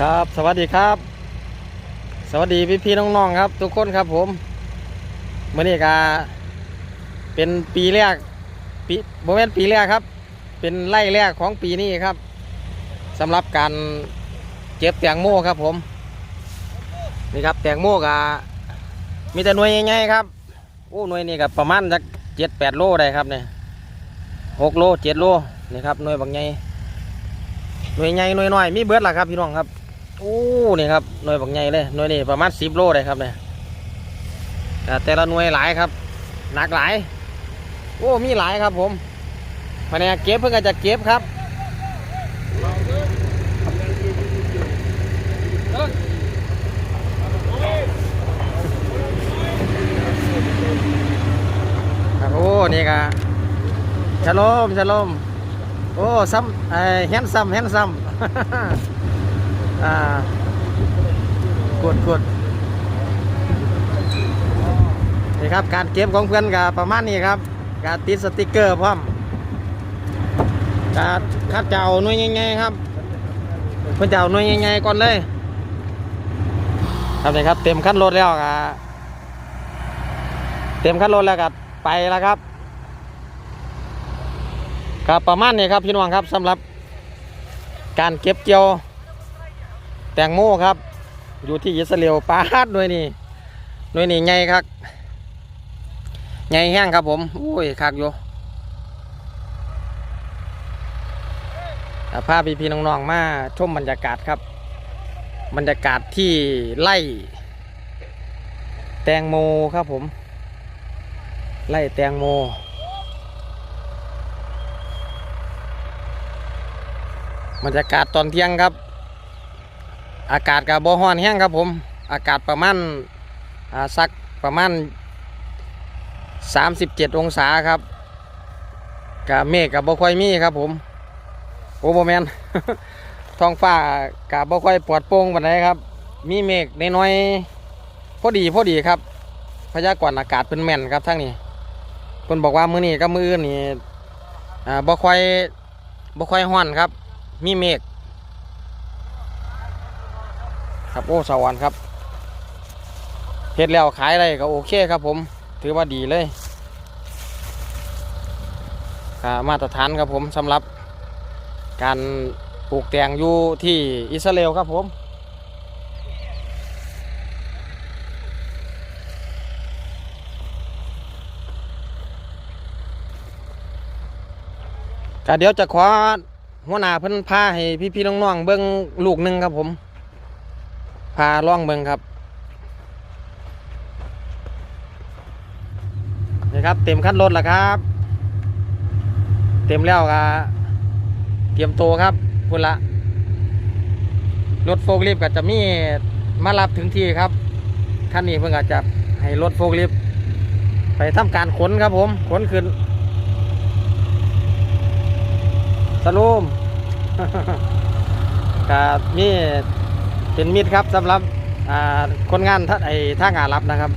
ครับ สวัสดีครับ สวัสดีพี่พี่ๆน้องๆครับ ทุกคนครับผมเมื่อนี้ก็เป็นปีแรกปีโมเมนต์ปีแรกครับ เป็นไล่แรกของปีนี้ครับสำหรับการเก็บแตงโมครับผม นี่ครับแตงโมก็มีแต่หน่วยใหญ่ๆครับโอ้หน่วยนี้ก็ประมาณสักเจ็ดแปดโลได้ครับเนี่ยหกโลเจ็ดโลนี่ครับหน่วยบางใหญ่หน่วยใหญ่หน่วยน้อยมีเบิดล่ะครับพี่น้องครับ โอ้นี่ครับหน่วยบักใหญ่เลยหน่วยนี่ประมาณสิบโลเลยครับเนี่ยแต่ละหน่วยหลายครับหนักหลาย โอ้มีหลายครับผมภายในเก็บเพื่อจะเก็บครับโอ้นี่ก็ชะลมชะลมโอ้ซ้ำไอ้แฮนซัมแฮนซัม อ่ากดกดนี่ครับการเก็บของเพื่อนกับประมาณนี้ครับ การติดสติกเกอร์พร้อมการคัดเจ้าหน่วยใหญ่ๆครับเพื่อนเจ้าหน่วยใหญ่ๆก่อนเลย ครับนี่ครับเต็มขั้นรถแล้วครับเต็มขั้นรถแล้วครับไปแล้วครับครับประมาณนี้ครับพี่น้องครับสำหรับการเก็บเกี่ยว แตงโมครับ อยู่ที่อิสราเอลปาดหน่วยนี่หน่วยนี่ใหญ่ครับใหญ่แห้งครับผมโอ้ยคักอยู่อ่าพาพี่พี่ๆน้องๆมาชมบรรยากาศครับ บรรยากาศที่ไล่ แตงโมครับผม ไล่แตงโมบรรยากาศตอนเที่ยงครับ อากาศกับบ่ฮ้อนแห้งครับผม อากาศประมาณสักประมาณ 37 องศาครับกับเมฆกับบ่ค่อยมีครับผมโอ้โมแมนท้องฟ้ากับบ่ค่อยปลอดโป่งปานใดครับ มีเมฆน้อยๆพอดีพอดีครับ พยากรณ์อากาศเป็นแม่นครับทั้งนี้เพิ่นบอกว่ามื้อนี้กับมื้ออื่นนี่บ่ค่อยบ่ค่อยฮ้อนครับ มีเมฆ ครับโอ้สวรรค์ครับเฮ็ดแล้วขายอะไรก็โอเคครับผม ถือว่าดีเลยมาตรฐานครับผมสำหรับการปลูกแตงอยู่ที่อิสราเอลครับผมก็เดี๋ยวจะขอหัวหน้าเพิ่นพาให้พี่ๆน้องๆเบิ่งลูกหนึ่งครับผม พาล่องเมืองครับนี่ครับเต็มขั้นรถแล้วครับ เต็มแล้วครับเตรียมตัวครับพุ่นละรถโฟกลิฟต์ก็จะมีมารับถึงที่ครับคันนี้เพิ่งอาจจะให้รถโฟกลิฟต์ไปทำการขนครับผมขนขึ้นสรุมกับมี เป็นมิตรครับสำหรับคนงานท่าไอ้ท่างานรับนะครับ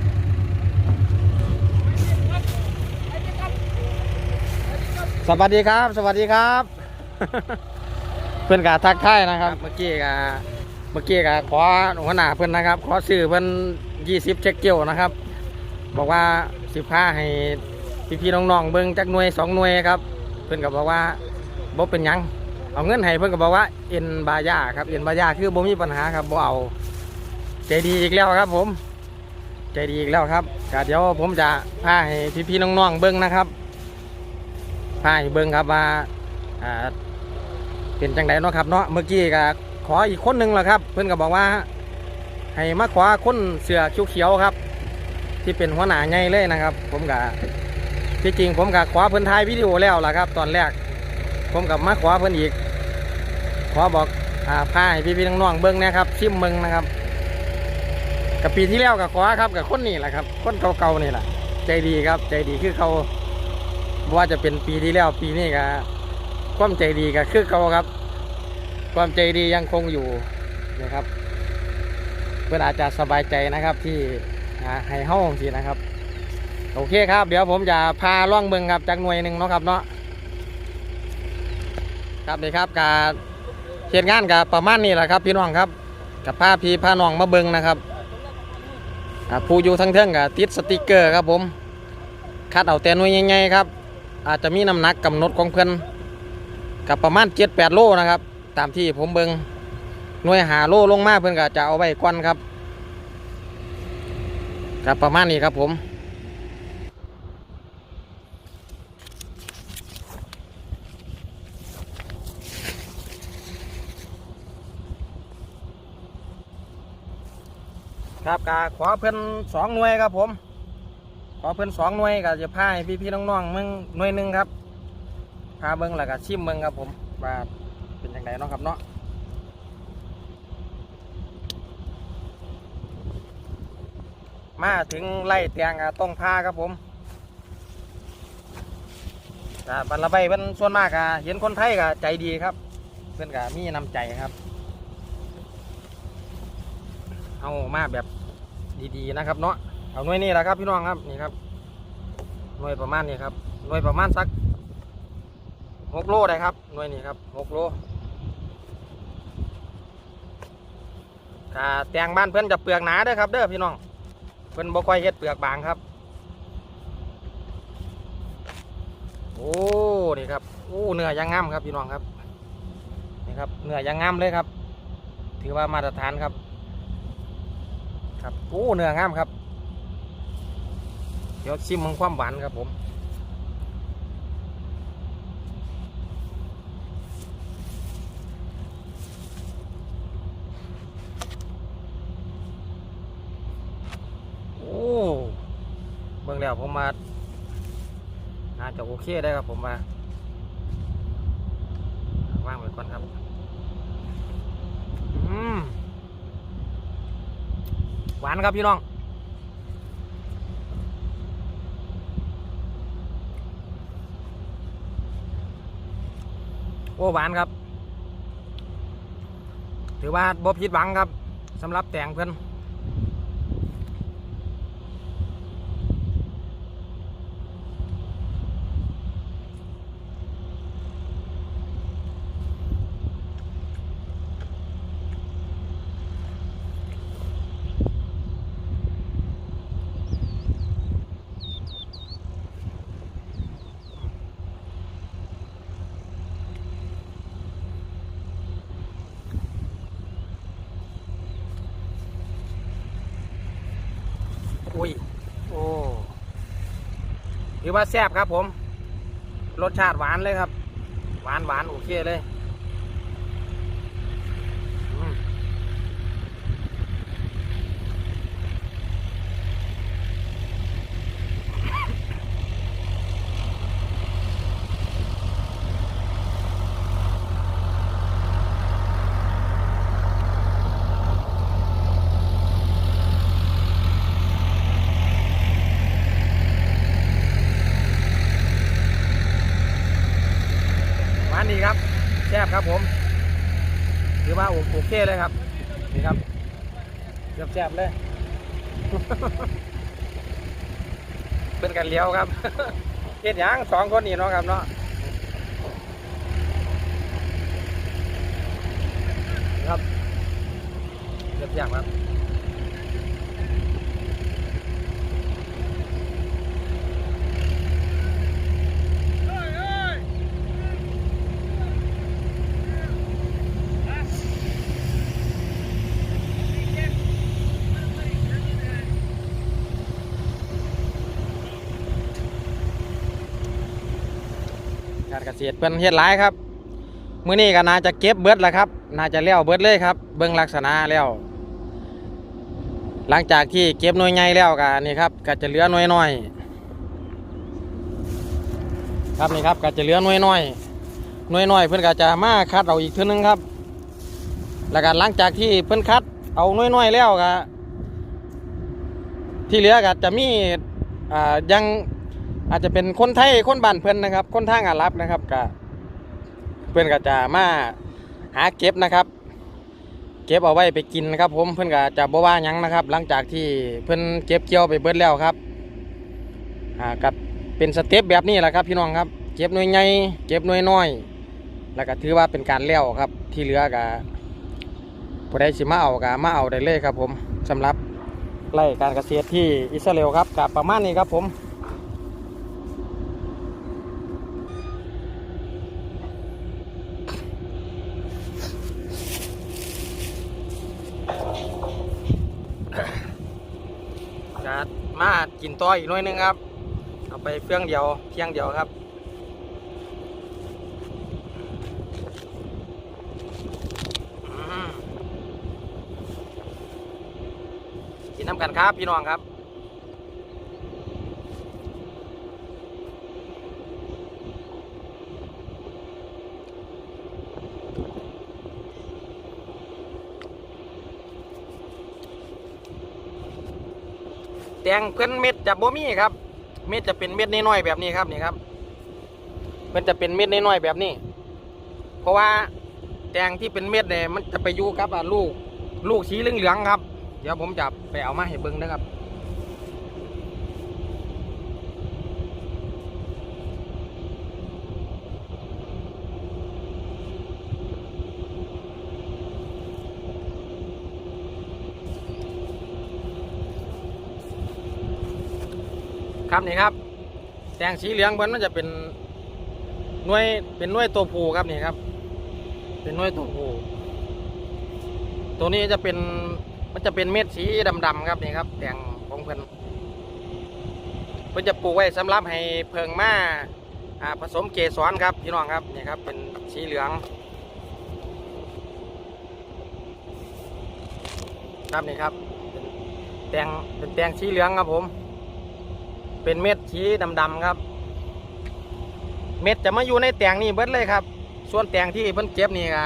สวัสดีครับ สวัสดีครับ เพื่อนกาทักทายนะครับ เมื่อกี้กาเมื่อกี้กาขอหัวหน้าเพื่อนนะครับ ขอซื้อเพื่อนยี่สิบเช็คเกี่ยวนะครับ บอกว่าสิบห้าให้พี่พี่ๆน้องๆเบิ้งจักหน่วยสองหน่วยครับ เพื่อนก็บอกว่าบ่เป็นยัง เอาเงินให้เพื่อนก็บอกว่าเอ็นบายาครับเอ็นบายาคือบ่มีปัญหาครับบ่เอาใจดีอีกแล้วครับ ผม ใจดีอีกแล้วครับก็เดี๋ยวผมจะพาให้พี่ๆน้องๆเบิ้งนะครับพาให้เบิ้งครับว่าอ่าเป็นจังไดเนาะครับเนาะเมื่อกี้ก็ขออีกคนหนึ่งแหละครับ เพื่อนก็บอกว่า ให้มาขอคนเสือเขียวๆครับ ที่เป็นหัวหน้าใหญ่เลยนะครับ ผมก็ที่จริงผมก็ขอเพิ่อนถ่ายวิดีโอแล้วล่ะครับ ตอนแรก ผมกับมาขอเพิ่นอีก ขอบอกอ่าพาให้พี่ๆน้องๆเบิ้งนะครับชิมเบิ้งนะครับ กับปีที่แล้วกับขวาครับกับคนนี่แหละครับ คนเก่าๆนี่แหละใจดีครับ ใจดีคือเขาว่าจะเป็นปีที่แล้วปีนี้ก็ความใจดีก็คือเขาครับ ความใจดียังคงอยู่นะครับเพื่ออาจจะสบายใจนะครับที่ให้ห้องสินะครับ โอเคครับ เดี๋ยวผมจะพาล่องเมืองครับจากหน่วยหนึ่งเนาะครับเนาะ ครับนี่ครับการเหตุงานกับประมาณนี้แหละครับ พี่น้องครับกับผ้าพีผ้าน้องมาเบิงนะครับผู้อยู่ทั้งเทิงกับติดสติกเกอร์ครับผมคัดเอาแต่หน่วยใหญ่ๆครับ อาจจะมีน้ำหนักกำหนดของเพื่อนกับประมาณ7-8โลนะครับ ตามที่ผมเบิงหน่วยหาโลลงมาเพื่อนก็จะเอาไว้ก่อนครับครับประมาณนี้ครับผม ครับกาขอเพิ่อนสองหน่วยครับผม ขอเพิ่อนสองหน่วยก็จะพาให้พี่ๆน้องๆมึงหน่วยหนึ่งครับพาเบิ้งแล้วก็ชิมเบิ้งครับผมว่าเป็นยังไงเนาะครับเนาะมาถึงไล่เตียงก็ต้องพาครับผมแต่บรรลาใบเป็นส่วนมากอะเห็นคนไทยก็ใจดีครับเพื่อนก็มีน้ำใจครับ เอามาแบบ ดีๆนะครับเนาะเอาหน่วยนี้แหละครับพี่น้องครับนี่ครับหน่วยประมาณนี้ครับหน่วยประมาณสักหกโลได้ครับหน่วยนี้ครับหกโลถ้าแตงบ้านเพื่อนจะเปลือกหนาเด้อครับเด้อพี่น้องเพื่อนบ่ค่อยเฮ็ดเปลือกบางครับ โอ้นี่ครับโอ้เนื้อยางงามครับพี่น้องครับนี่ครับเนื้อยางงามเลยครับ ถือว่ามาตรฐานครับ ครับโอ้เนื้องามครับ เดี๋ยวชิมมังความหวานครับผมโอ้เบิ่งแล้วผมมาน่าจะโอเคได้ครับผมมาว่างไว้ก่อนครับ อืม หวานครับพี่น้องโอ้หวานครับ ถือว่าบ่ผิดหวังครับสำหรับแต่งเพื่อนอุ้ย โอ้ ถือว่าแซ่บครับผม รสชาติหวานเลยครับ หวานหวานโอเคเลยอืมหวานดีครับ แซ่บครับผม ถือว่าโอโอ เคเลยครับ นี่ครับแซ่บๆเลย เป็นกันเลี้ยวครับเฮ็ดหยังสองคนนี่เนาะครับเนาะครับแจบแซ่บๆครับ เกษตรเป็นเฮ็ดหลายครับมื้อนี้ก็น่าจะเก็บเบิดแล้วครับ น่าจะเลี้ยวเบิดเลยครับ เบิ่งลักษณะแล้วหลังจากที่เก็บหน่วยใหญ่แล้วก็นี่ครับก็จะเหลือหน่วยน้อยครับนี่ครับก็จะเหลือหน่วยน้อยหน่วยน้อยเพิ่อนก็จะมาคัดเอาอีกทื่อนึงครับ แล้วก็หลังจากที่เพิ่อนคัดเอาหน่วยน้อยแล้วก็ที่เหลือก็จะมีอ่ายัง อาจจะเป็นคนไทยคนบ้านเพื่อนนะครับ คนทางอารับนะครับก็เพื่อนก็จะมาหาเก็บนะครับ เก็บเอาไว้ไปกินนะครับ ผมเพื่อนก็จะบ่ว่ายังนะครับ หลังจากที่เพื่อนเก็บเกี่ยวไปเบิดแล้วครับอ่ากับเป็นสเต็ปแบบนี้แหละครับ พี่น้องครับ เก็บหน่วยใหญ่เก็บหน่วยน้อย แล้วก็ถือว่าเป็นการเลี้ยวครับ ที่เหลือก็ผู้ใดสิมาเอาก็มาเอาได้เลยครับ ผมสำหรับไร่การเกษตรที่อิสราเอลครับกับประมาณนี้ครับผม จะมา กินต่ออีกน้อยหนึงครับ เอาไปเฟี้ยงเดียวเพียงเดียวครับกินน้ำกันครับพี่น้องครับ แตงเพื่อนเม็ดจะบ่มีครับ เม็ดจะเป็นเม็ดน้อยๆแบบนี้ครับนี่ครับเพื่อนจะเป็นเม็ดน้อยๆแบบนี้ เพราะว่าแตงที่เป็นเม็ดเนี่ยมันจะไปอยู่กับลูก ลูกสีเหลืองๆครับ เดี๋ยวผมจะไปเอามาให้เบิ้งนะครับ ครับนี่ครับแตงสีเหลืองมันมันจะเป็นหน่วยเป็นหน่วยตัวผู้ครับนี่ครับ เป็นหน่วยตัวผู้ตัวนี้จะเป็นมันจะเป็นเม็ดสีดำๆครับนี่ครับแตงของเพิ่นเพิ่นจะปลูกไว้สำหรับให้เพิงมาาผสมเกสรครับพี่น้องครับนี่ครับเป็นสีเหลืองครับนี่ครับเป็นแตงเป็นแตงสีเหลืองครับผม เป็นเม็ดสีดำๆครับ เม็ดจะมาอยู่ในแตงนี่เบิดเลยครับ ส่วนแตงที่เพิ่นเก็บนี่ก็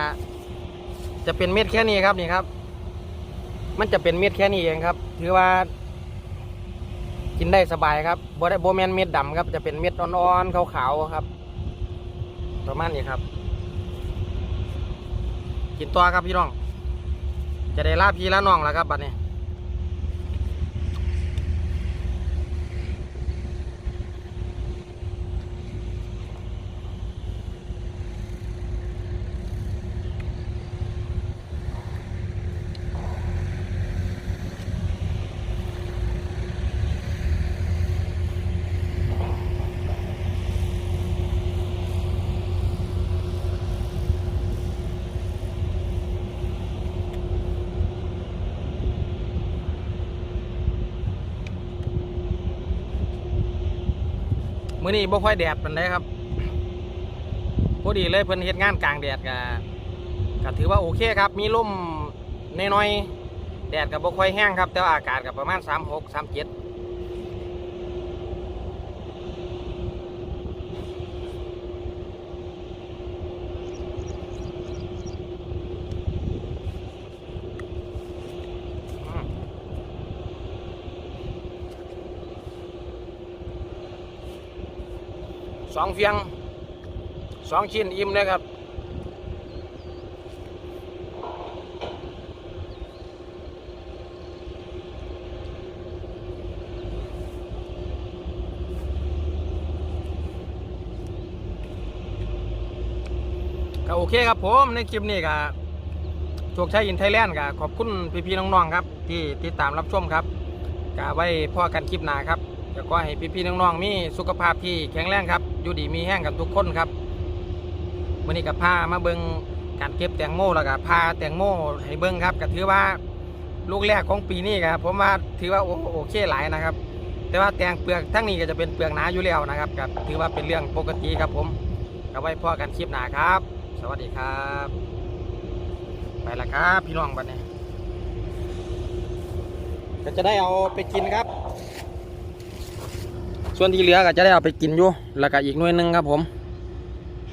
จะเป็นเม็ดแค่นี้ครับนี่ครับ มันจะเป็นเม็ดแค่นี้เองครับ ถือว่า กินได้สบายครับโบได้โบแมนเม็ดดำครับ จะเป็นเม็ดอ่อนๆขาวๆครับ ประมาณนี้ครับ กินตัวครับพี่น้อง จะได้ลาพี่ละน้องแล้วครับบัดนี้ มื้อนี้บ่ค่อยแดดปานใดครับพอดีเลยเพิ่นเฮ็ดงานกลางแดดก็ก็ถือว่าโอเคครับ มีลมน้อยๆแดดก็บ่ค่อยแห้งครับ แต่ว่าอากาศก็ประมาณ 36 37 เฟียงสองชิ้นอิ่มเลยครับก็โอเคครับผมในคลิปนี้ก็โชคชัยอินไทยแลนด์ก็ขอบคุณพี่ๆน้องๆครับ ที่ติดตามรับชมครับก็ไว้พ่อกันคลิปหน้าครับแล้วก็ให้พี่ๆน้องๆมีสุขภาพที่แข็งแรงครับ อยู่ดีมีแห้งกันทุกคนครับวันนี้กับพามาเบิงการเก็บแตงโมแล้วก็พาแตงโมให้เบิงครับก็ถือว่าลูกแรกของปีนี้ครับผมว่าถือว่าโอโอเคหลายนะครับ แต่ว่าแตงเปลือกทั้งนี้ก็จะเป็นเปลือกหนาอยู่แล้วนะครับก็ถือว่าเป็นเรื่องปกติครับผมก็ไว้พ่อกันคลิปหนาครับ สวัสดีครับ ไปละครับพี่น้องบัดนี้ก็จะได้เอาไปกินครับ ส่วนที่เหลือก็จะได้เอาไปกินอยู่แล้วก็อีกหน่วยหนึงครับผม